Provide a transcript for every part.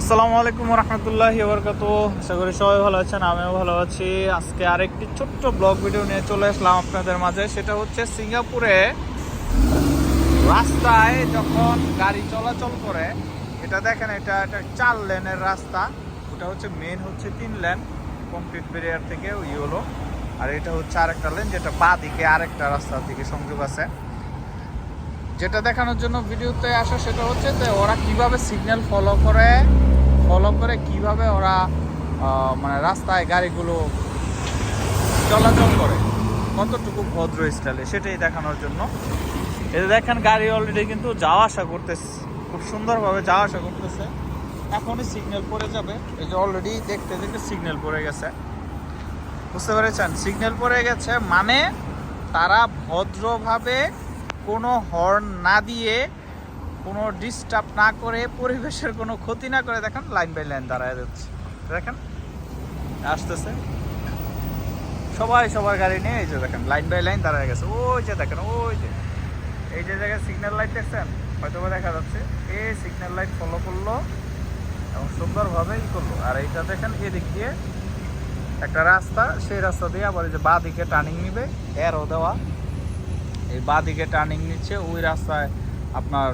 আসসালামু আলাইকুম রহমতুল্লাহ বরকাত আশা করি সবাই ভালো আছেন, আমিও ভালো আছি। আজকে আরেকটি ছোট্ট ব্লগ ভিডিও নিয়ে চলে আসলাম আপনাদের মাঝে। সেটা হচ্ছে সিঙ্গাপুরে রাস্তায় যখন গাড়ি চলাচল করে, এটা দেখেন, এটা একটা চার লেনের রাস্তা। ওটা হচ্ছে মেন হচ্ছে তিন লেন কংক্রিট ব্যারিয়ার থেকে ওই হলো। আর এটা হচ্ছে আরেকটা লেন, যেটা বা দিকে আরেকটা রাস্তার দিকে সংযোগ আছে। যেটা দেখানোর জন্য ভিডিওতে আসা সেটা হচ্ছে যে ওরা কীভাবে সিগন্যাল ফলো করে ফলো করে কীভাবে ওরা মানে রাস্তায় গাড়িগুলো চলাচল করে। কতটুকু ভদ্র স্টাইলে সেটাই দেখানোর জন্য। যে দেখেন, গাড়ি অলরেডি কিন্তু যাওয়া আসা করতেছে, খুব সুন্দরভাবে যাওয়া আসা করতেছে। এখনই সিগন্যাল পড়ে যাবে। এই যে অলরেডি দেখতে দেখতে সিগন্যাল পড়ে গেছে। বুঝতে পেরেছেন? সিগন্যাল পড়ে গেছে মানে তারা ভদ্রভাবে কোনো হর্ন না দিয়ে কোনো ডিস্টার্ব না করে পরিবেশের কোনো ক্ষতি না করে দেখেন লাইন বাই লাইন দাঁড়ায় যাচ্ছে। দেখেন? আসতেছে। সবাই সবার গাড়ি নিয়ে এই যে দেখেন লাইন বাই লাইন দাঁড়ায় গেছে। ওই যে দেখেন, ওই যে। এই যে জায়গায় সিগন্যাল লাইট দেখছেন? হয়তো দেখা যাচ্ছে। এই সিগন্যাল লাইট ফলো করল এবং সুন্দরভাবে ই করল। আর এইটা দেখেন এদিক দিয়ে একটা রাস্তা, সেই রাস্তা দিয়ে আবার এই যে বাঁ দিকে টার্নিং নিবে এরও দেওয়া। এই বাঁ দিকে টার্নিং নিচ্ছে, ওই রাস্তায় আপনার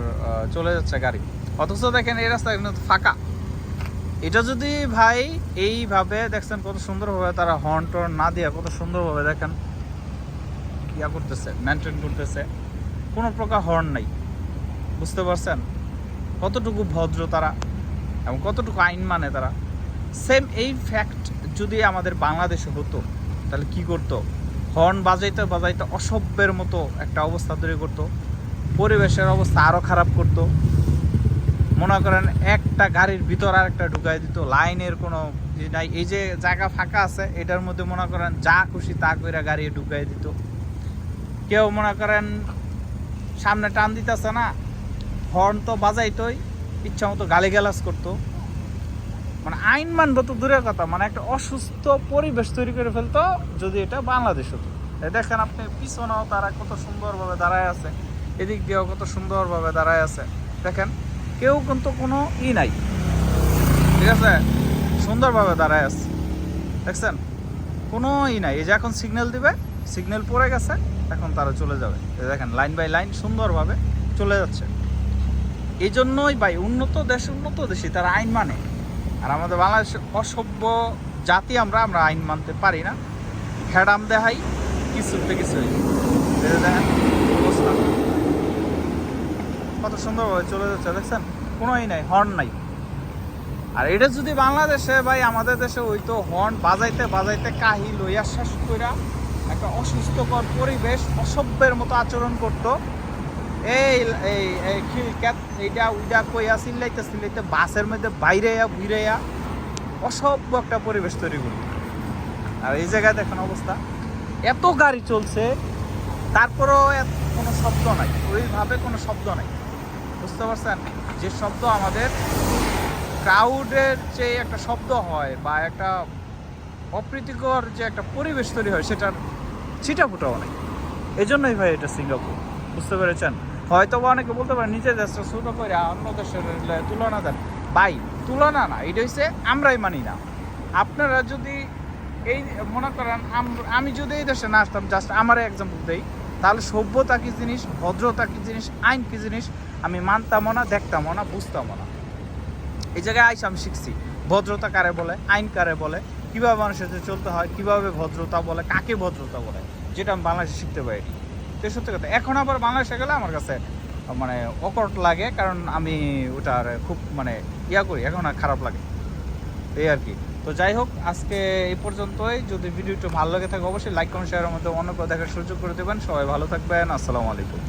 চলে যাচ্ছে গাড়ি। অথচ দেখেন এই রাস্তা কিন্তু ফাঁকা। এটা যদি ভাই এইভাবে দেখছেন কত সুন্দরভাবে তারা হর্ন টর্ন না দিয়ে কত সুন্দরভাবে দেখেন, ইয়া করতেছে মেনটেন করতেছে। কোনো প্রকার হর্ন নাই। বুঝতে পারছেন? কতটুকু ভদ্র তারা এবং কতটুকু আইন মানে তারা। সেম এই ফ্যাক্ট যদি আমাদের বাংলাদেশে হতো, তাহলে কি করতো? হর্ন বাজাইতে বাজাইতে অসভ্যের মতো একটা অবস্থা তৈরি করতো। পরিবেশের অবস্থা আরও খারাপ করতো। মনে করেন একটা গাড়ির ভিতর আর একটা ঢুকাই দিত, লাইনের কোনো নাই। এই যে জায়গা ফাঁকা আছে, এটার মধ্যে মনে করেন যা খুশি তা কইরা গাড়ি ঢুকাই দিত। কেউ মনে করেন সামনে টান দিতেছে না, হর্ন তো বাজাইতোই ইচ্ছা মতো গালিগালাজ করতো। মানে আইন মানবো তো দূরের কথা মানে একটা অসুস্থ পরিবেশ তৈরি করে ফেলতো যদি এটা বাংলাদেশ হতো। দেখেন আপনি পিছনেও তারা কত সুন্দরভাবে দাঁড়ায় আছে, এদিক দিয়েও কত সুন্দরভাবে দাঁড়ায় আছে। দেখেন, কেউ কিন্তু কোনো ই নাই। ঠিক আছে? সুন্দরভাবে দাঁড়ায় আছে। দেখছেন? কোনো ই নাই। এই যে এখন সিগন্যাল দিবে সিগন্যাল পড়ে গেছে, এখন তারা চলে যাবে। দেখেন লাইন বাই লাইন সুন্দরভাবে চলে যাচ্ছে। এই জন্যই ভাই, উন্নত দেশ উন্নত দেশে তারা আইন মানে। আর আমাদের বাংলাদেশ অসভ্য জাতি আমরা আমরা আইন মানতে পারি না। হ্যাডাম দেখাই কিছুতে কিছু কত সুন্দরভাবে চলে যাচ্ছে, দেখছেন? কোনোই নাই, হর্ন নাই। আর এটা যদি বাংলাদেশে, ভাই, আমাদের দেশে ওই তো হর্ন বাজাইতে বাজাইতে কাহি লইয়া শেষ কইরা একটা অসুস্থকর পরিবেশ, অসভ্যের মতো আচরণ করতো। এই এই এই খিলক্যাত এইটা উইটা কইয়া চিল্লাইতে চিল্লাইতে বাসের মধ্যে বাইরে ঘুরাইয়া অসভ্য একটা পরিবেশ তৈরি করতো আর এই জায়গায় দেখেন অবস্থা। এত গাড়ি চলছে, তারপরেও কোনো শব্দ নাই। ওইভাবে কোনো শব্দ নাই। বুঝতে পারছেন? যে শব্দ আমাদের ক্রাউডের যে একটা শব্দ হয় বা একটা অপ্রীতিকর যে একটা পরিবেশ তৈরি হয়, সেটার ছিটা ফুটাও নেই। এই জন্যই ভাই এটা সিঙ্গাপুর। বুঝতে পেরেছেন? হয়তো অনেকে বলতে পারে, নিজের দেশটা ছোটো করে অন্য দেশের তুলনা দেন। ভাই, তুলনা না এটা হচ্ছে আমরাই মানি না। আপনারা যদি এই, মনে করেন আমি যদি এই দেশে না আসতাম জাস্ট আমার এক্সাম্পল দেই, তাহলে সভ্যতা কি জিনিস, ভদ্রতা কি জিনিস, আইন কি জিনিস, আমি মানতামও না, দেখতামও না, বুঝতামও না। এই জায়গায় আইস আমি শিখছি, ভদ্রতা কারে বলে, আইন কারে বলে, কীভাবে মানুষের চলতে হয়, কীভাবে ভদ্রতা বলে, কাকে ভদ্রতা বলে, যেটা আমি বাংলাদেশে শিখতে পারি তো সত্যি কথা। এখন আবার বাংলাদেশে গেলে আমার কাছে মানে অকট লাগে, কারণ আমি ওটার খুব মানে ইয়া করি, এখন আর খারাপ লাগে। এই আর কি। তো যাই হোক, আজকে এই পর্যন্তই। যদি ভিডিওটি ভালো লাগে থাকে, অবশ্যই লাইক কমেন্ট শেয়ারের মধ্যে অন্য কেউ দেখার সুযোগ করে দেবেন। সবাই ভালো থাকবেন। আসসালামু আলাইকুম।